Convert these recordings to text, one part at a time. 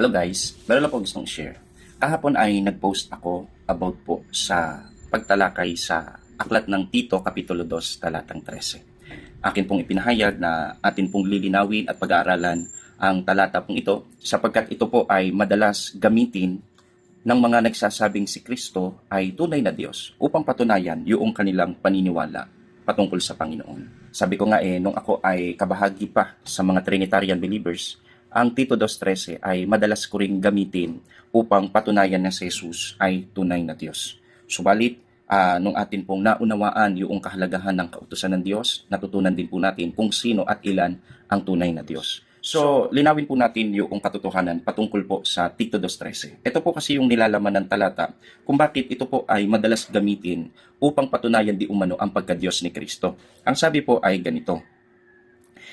Hello guys, meron po gustong share. Kahapon ay nag-post ako about po sa pagtalakay sa Aklat ng Tito, Kapitulo 2, Talatang 13. Akin pong ipinahayag na atin pong lilinawin at pag-aaralan ang talata pong ito sapagkat ito po ay madalas gamitin ng mga nagsasabing si Kristo ay tunay na Diyos upang patunayan yung kanilang paniniwala patungkol sa Panginoon. Sabi ko nga eh, nung ako ay kabahagi pa sa mga Trinitarian believers, ang Tito 2.13 ay madalas ko ring gamitin upang patunayan na si Jesus ay tunay na Diyos. Subalit, ah, nung atin pong naunawaan yung kahalagahan ng kautusan ng Diyos, natutunan din po natin kung sino at ilan ang tunay na Diyos. So, linawin po natin yung katotohanan patungkol po sa Tito 2.13. Ito po kasi yung nilalaman ng talata kung bakit ito po ay madalas gamitin upang patunayan di umano ang pagka-Diyos ni Kristo. Ang sabi po ay ganito,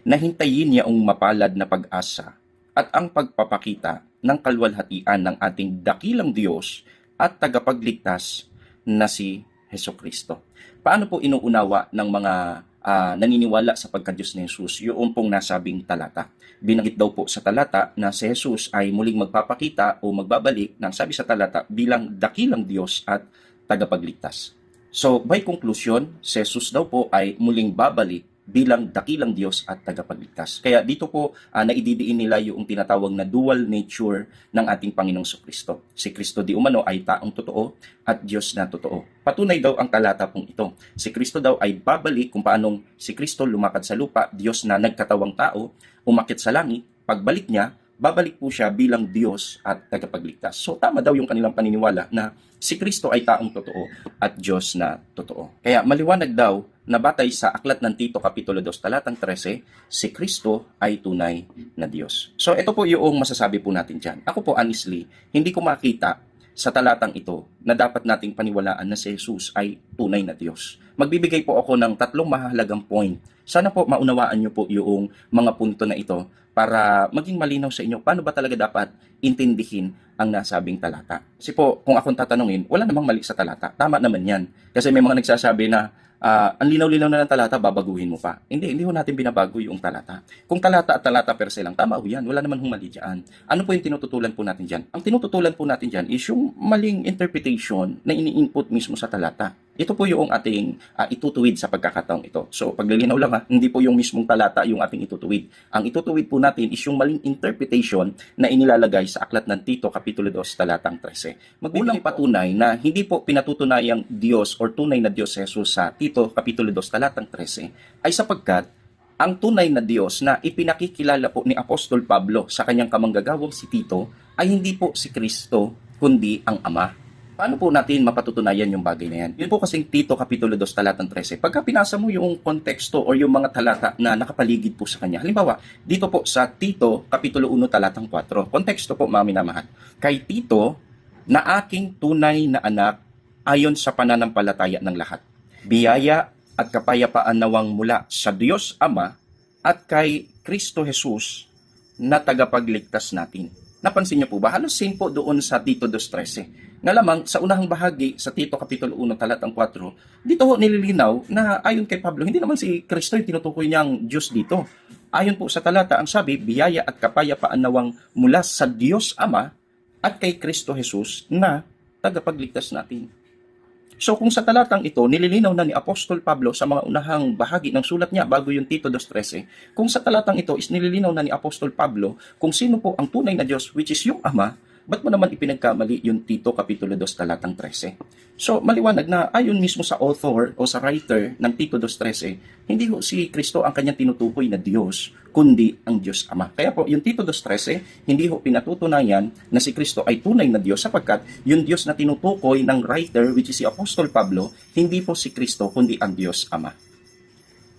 Nahintayin niya ang mapalad na pag-asa at ang pagpapakita ng kalwalhatian ng ating dakilang Diyos at tagapagligtas na si Heso Kristo. Paano po inuunawa ng mga ah, naniniwala sa pagka-Diyos ni Jesus yung pong nasabing talata? Binanggit daw po sa talata na si Jesus ay muling magpapakita o magbabalik ng sabi sa talata bilang dakilang Diyos at tagapagligtas. So, by conclusion, si Jesus daw po ay muling babalik bilang dakilang Diyos at tagapagligtas. Kaya dito po ah, naididiin nila yung tinatawag na dual nature ng ating Panginoong Kristo. Si Kristo di umano ay taong totoo at Diyos na totoo. Patunay daw ang talata pong ito. Si Kristo daw ay babalik kung paanong si Kristo lumakad sa lupa, Diyos na nagkatawang tao, umakit sa langit, pagbalik niya, babalik po siya bilang Diyos at tagapagligtas. So tama daw yung kanilang paniniwala na si Kristo ay taong totoo at Diyos na totoo. Kaya maliwanag daw na batay sa aklat ng Tito Kapitulo 2 talatang 13, si Kristo ay tunay na Diyos. So ito po yung masasabi po natin dyan. Ako po honestly, hindi ko makita sa talatang ito na dapat nating paniwalaan na si Jesus ay tunay na Diyos. Magbibigay po ako ng tatlong mahalagang point. Sana po maunawaan niyo po yung mga punto na ito para maging malinaw sa inyo paano ba talaga dapat intindihin ang nasabing talata. Kasi po, kung akong tatanungin, wala namang mali sa talata. Tama naman yan. Kasi may mga nagsasabi na ah, ang linaw-linaw na ng talata, babaguhin mo pa. Hindi, hindi ho natin binabago yung talata. Kung talata at talata per se lang, tama ho yan. Wala naman hong mali dyan. Ano po yung tinututulan po natin dyan? Ang tinututulan po natin dyan is yung maling interpretation na ini-input mismo sa talata. Ito po yung ating ah, itutuwid sa pagkakataong ito. So, paglilinaw lang ha, hindi po yung mismong talata yung ating itutuwid. Ang itutuwid po natin is yung maling interpretation na inilalagay sa aklat ng Tito, Kapitulo 2, talatang 13. Magbibigay patunay na hindi po pinatutunayang Diyos or tunay na Diyos Jesus sa Tito, Kapitulo 2, talatang 13 ay sapagkat ang tunay na Diyos na ipinakikilala po ni Apostol Pablo sa kanyang kamanggagawang si Tito ay hindi po si Kristo kundi ang Ama. Paano po natin mapatutunayan yung bagay na yan? Yun po kasing Tito Kapitulo 2 talatang 13. Pagka pinasa mo yung konteksto or yung mga talata na nakapaligid po sa kanya. Halimbawa, dito po sa Tito Kapitulo 1 talatang 4. Konteksto po mga minamahal. Kay Tito na aking tunay na anak ayon sa pananampalataya ng lahat. Biyaya at kapayapaan nawang mula sa Diyos Ama at kay Kristo Jesus na tagapagligtas natin. Napansin niyo po ba? Halos same po doon sa Tito 2.13 na lamang sa unahang bahagi sa Tito Kapitulo 1 talatang 4, dito ho nililinaw na ayon kay Pablo, hindi naman si Kristo yung tinutukoy niyang Diyos dito. Ayon po sa talata, ang sabi, biyaya at kapayapaan nawang mula sa Diyos Ama at kay Kristo Jesus na tagapagligtas natin. So kung sa talatang ito, nililinaw na ni Apostol Pablo sa mga unahang bahagi ng sulat niya bago yung Tito 2.13, kung sa talatang ito is nililinaw na ni Apostol Pablo kung sino po ang tunay na Diyos which is yung Ama, ba't mo naman ipinagkamali yung Tito Kapitulo 2 talatang 13? So maliwanag na ayon mismo sa author o sa writer ng Tito 2.13, hindi ho si Kristo ang kanyang tinutukoy na Diyos, kundi ang Diyos Ama. Kaya po yung Tito 2.13, hindi ho pinatutunayan na si Kristo ay tunay na Diyos sapagkat yung Diyos na tinutukoy ng writer which is si Apostol Pablo, hindi po si Kristo kundi ang Diyos Ama.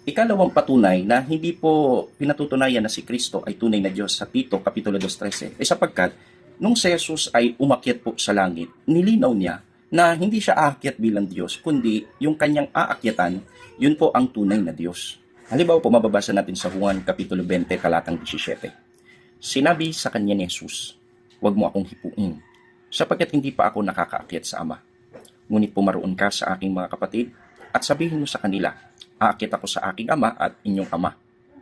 Ikalawang patunay na hindi po pinatutunayan na si Kristo ay tunay na Diyos sa Tito Kapitulo 2.13 ay sapagkat nung si Jesus ay umakyat po sa langit, nilinaw niya na hindi siya aakyat bilang Diyos, kundi yung kanyang aakyatan, yun po ang tunay na Diyos. Halimbawa po, mababasa natin sa Juan Kapitulo 20, talatang 17. Sinabi sa kanya ni Jesus, Huwag mo akong hipuin, sapagkat hindi pa ako nakakaakyat sa Ama. Ngunit pumaroon ka sa aking mga kapatid, at sabihin mo sa kanila, aakyat ako sa aking Ama at inyong Ama,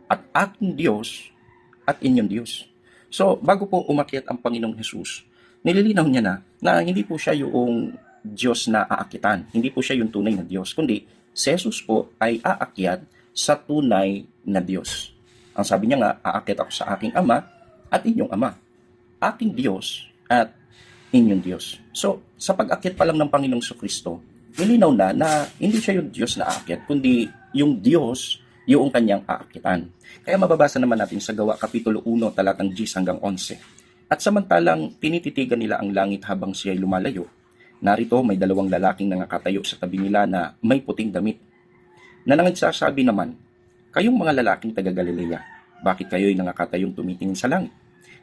at aking Diyos at inyong Diyos. So, bago po umakyat ang Panginoong Jesus, nililinaw niya na na hindi po siya yung Diyos na aakitan. Hindi po siya yung tunay na Diyos, kundi si Jesus po ay aakyat sa tunay na Diyos. Ang sabi niya nga, aakyat ako sa aking ama at inyong ama. Aking Diyos at inyong Diyos. So, sa pag-akyat pa lang ng Panginoong Kristo, nilinaw na na hindi siya yung Diyos na aakyat, kundi yung Diyos yung kanyang aakyatan. Kaya mababasa naman natin sa gawa Kapitulo 1, talatang 10 hanggang 11. At samantalang tinititigan nila ang langit habang siya ay lumalayo, narito may dalawang lalaking nangakatayo sa tabi nila na may puting damit. Na nangagsasabi naman, kayong mga lalaking taga Galilea, bakit kayo'y nangakatayong tumitingin sa langit?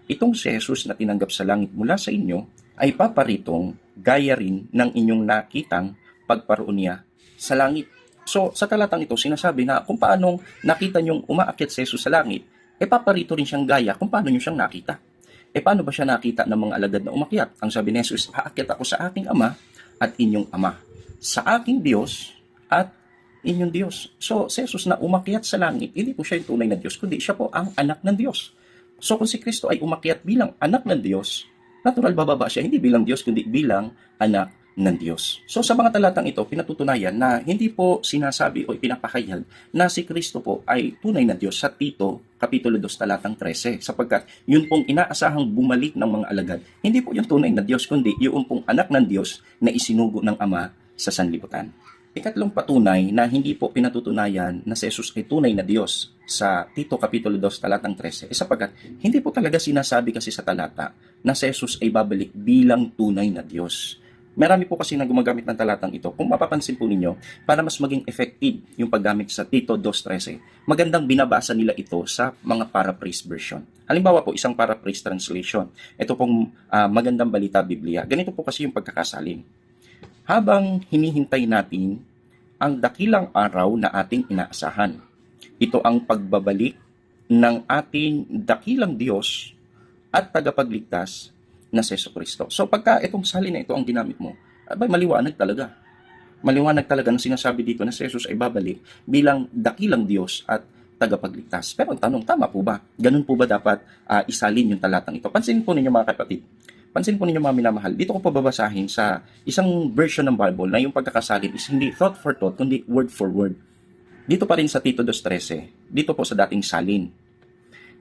Itong si Jesus na tinanggap sa langit mula sa inyo ay paparitong gaya rin ng inyong nakitang pagparoon niya sa langit. So, sa talatang ito, sinasabi na kung paanong nakita niyong umaakyat si Jesus sa langit, e paparito rin siyang gaya kung paano niyo siyang nakita. E paano ba siya nakita ng mga alagad na umakyat? Ang sabi ni Jesus, aakyat ako sa aking ama at inyong ama. Sa aking Diyos at inyong Diyos. So, si Jesus na umakyat sa langit, hindi po siya yung tunay na Diyos, kundi siya po ang anak ng Diyos. So, kung si Kristo ay umakyat bilang anak ng Diyos, natural bababa siya, hindi bilang Diyos, kundi bilang anak ng Diyos. So sa mga talatang ito, pinatutunayan na hindi po sinasabi o pinapakayag na si Kristo po ay tunay na Diyos sa Tito, Kapitulo 2, talatang 13. Sapagkat yun pong inaasahang bumalik ng mga alagad, hindi po yung tunay na Diyos, kundi yung pong anak ng Diyos na isinugo ng Ama sa sanlibutan. Ikatlong patunay na hindi po pinatutunayan na si Jesus ay tunay na Diyos sa Tito Kapitulo 2 talatang 13 eh sapagkat hindi po talaga sinasabi kasi sa talata na si Jesus ay babalik bilang tunay na Diyos. Marami po kasi na gumagamit ng talatang ito. Kung mapapansin po ninyo, para mas maging effective yung paggamit sa Tito 2.13, magandang binabasa nila ito sa mga paraphrase version. Halimbawa po, isang paraphrase translation. Ito pong uh, magandang balita Biblia. Ganito po kasi yung pagkakasalin. Habang hinihintay natin ang dakilang araw na ating inaasahan, ito ang pagbabalik ng ating dakilang Diyos at tagapagligtas na Seso Kristo. So pagka itong salin na ito ang ginamit mo, abay maliwanag talaga. Maliwanag talaga na sinasabi dito na si Jesus ay babalik bilang dakilang Diyos at tagapagligtas. Pero ang tanong, tama po ba? Ganun po ba dapat uh, isalin yung talatang ito? Pansin po ninyo mga kapatid. Pansin po ninyo mga minamahal. Dito ko po babasahin sa isang version ng Bible na yung pagkakasalin is hindi thought for thought, kundi word for word. Dito pa rin sa Tito 2.13, dito po sa dating salin.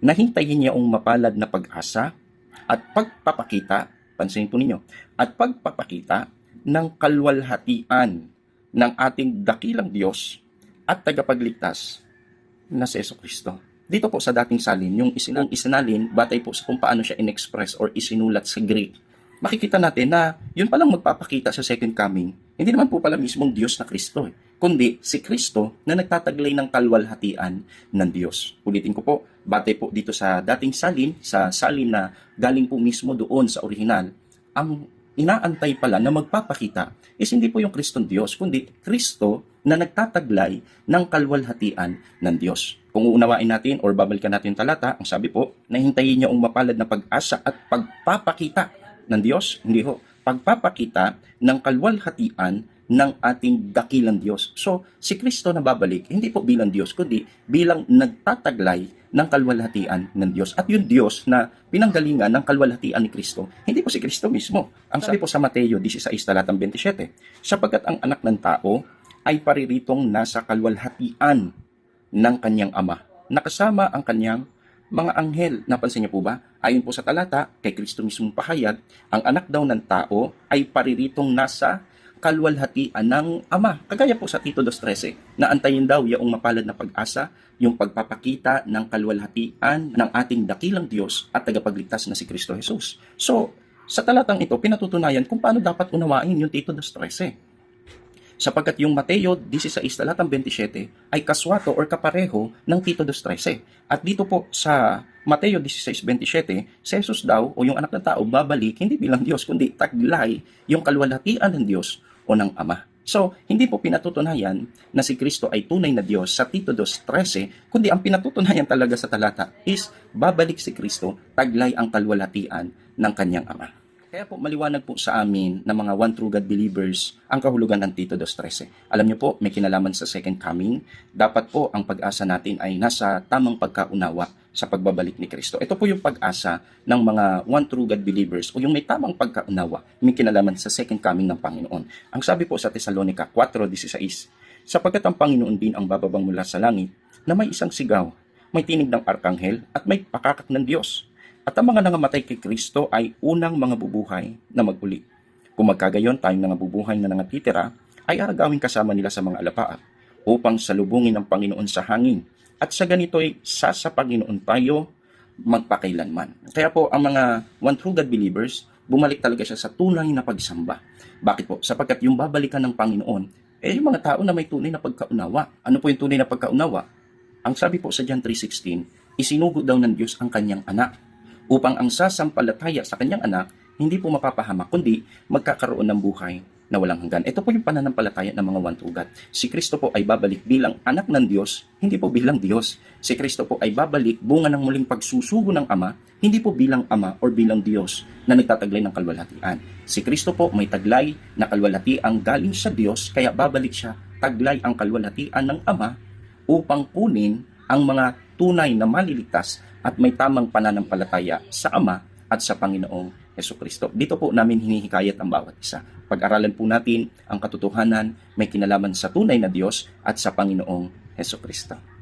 Nahintayin niya ang mapalad na pag-asa at pagpapakita, pansinin po ninyo, at pagpapakita ng kalwalhatian ng ating dakilang Diyos at tagapagligtas na si Kristo. Dito po sa dating salin, yung isinang isinalin, batay po sa kung paano siya in-express or isinulat sa Greek, makikita natin na yun palang magpapakita sa second coming, hindi naman po pala mismong Diyos na Kristo. Eh kundi si Kristo na nagtataglay ng kalwalhatian ng Diyos. Ulitin ko po, batay po dito sa dating salin, sa salin na galing po mismo doon sa original, ang inaantay pala na magpapakita is hindi po yung Kristong Diyos, kundi Kristo na nagtataglay ng kalwalhatian ng Diyos. Kung uunawain natin or babalikan natin talata, ang sabi po, nahintayin niya ang mapalad na pag-asa at pagpapakita ng Diyos, hindi ho, pagpapakita ng kalwalhatian ng ating dakilang Diyos. So, si Kristo na babalik, hindi po bilang Diyos, kundi bilang nagtataglay ng kalwalhatian ng Diyos. At yung Diyos na pinanggalingan ng kalwalhatian ni Kristo, hindi po si Kristo mismo. Ang sabi po sa Mateo 16, talatang 27, sapagkat ang anak ng tao ay pariritong nasa kalwalhatian ng kanyang ama, nakasama ang kanyang mga anghel. Napansin niyo po ba? Ayon po sa talata, kay Kristo mismo pahayag, ang anak daw ng tao ay pariritong nasa kalwalhatian ng Ama. Kagaya po sa Tito 2.13, na antayin daw yung mapalad na pag-asa, yung pagpapakita ng kalwalhatian ng ating dakilang Diyos at tagapagligtas na si Kristo Jesus. So, sa talatang ito, pinatutunayan kung paano dapat unawain yung Tito 2.13 sapagkat yung Mateo 16 talatang 27 ay kaswato or kapareho ng Tito 2.13. At dito po sa Mateo 16.27, si Jesus daw o yung anak ng tao babalik hindi bilang Diyos kundi taglay yung kalwalhatian ng Diyos o ng Ama. So, hindi po pinatutunayan na si Kristo ay tunay na Diyos sa Tito 2.13, kundi ang pinatutunayan talaga sa talata is babalik si Kristo, taglay ang kalwalhatian ng kanyang Ama. Kaya po maliwanag po sa amin na mga one true God believers ang kahulugan ng Tito 2.13. Alam niyo po, may kinalaman sa second coming. Dapat po ang pag-asa natin ay nasa tamang pagkaunawa sa pagbabalik ni Kristo. Ito po yung pag-asa ng mga one true God believers o yung may tamang pagkaunawa, may kinalaman sa second coming ng Panginoon. Ang sabi po sa Thessalonica 4.16, sapagkat ang Panginoon din ang bababang mula sa langit na may isang sigaw, may tinig ng arkanghel at may pakakak ng Diyos. At ang mga nangamatay kay Kristo ay unang mga bubuhay na maguli. Kung magkagayon tayong mga bubuhay na nangatitira, ay aagawin kasama nila sa mga alapaap upang salubungin ng Panginoon sa hangin. At sa ganito ay sa sa Panginoon tayo magpakailanman. Kaya po ang mga one true God believers, bumalik talaga siya sa tunay na pagsamba. Bakit po? Sapagkat yung babalikan ng Panginoon, eh yung mga tao na may tunay na pagkaunawa. Ano po yung tunay na pagkaunawa? Ang sabi po sa John 3.16, isinugo daw ng Diyos ang kanyang anak upang ang sasampalataya sa kanyang anak hindi po mapapahamak, kundi magkakaroon ng buhay na walang hanggan. Ito po yung pananampalataya ng mga God. Si Kristo po ay babalik bilang anak ng Diyos, hindi po bilang Diyos. Si Kristo po ay babalik bunga ng muling pagsusugo ng Ama, hindi po bilang Ama or bilang Diyos na nagtataglay ng kalwalhatian. Si Kristo po may taglay na kalwalhatian galing sa Diyos, kaya babalik siya taglay ang kalwalhatian ng Ama upang kunin ang mga tunay na maliligtas at may tamang pananampalataya sa Ama at sa Panginoong Yeso Kristo. Dito po namin hinihikayat ang bawat isa. Pag-aralan po natin ang katotohanan may kinalaman sa tunay na Diyos at sa Panginoong Yeso Kristo.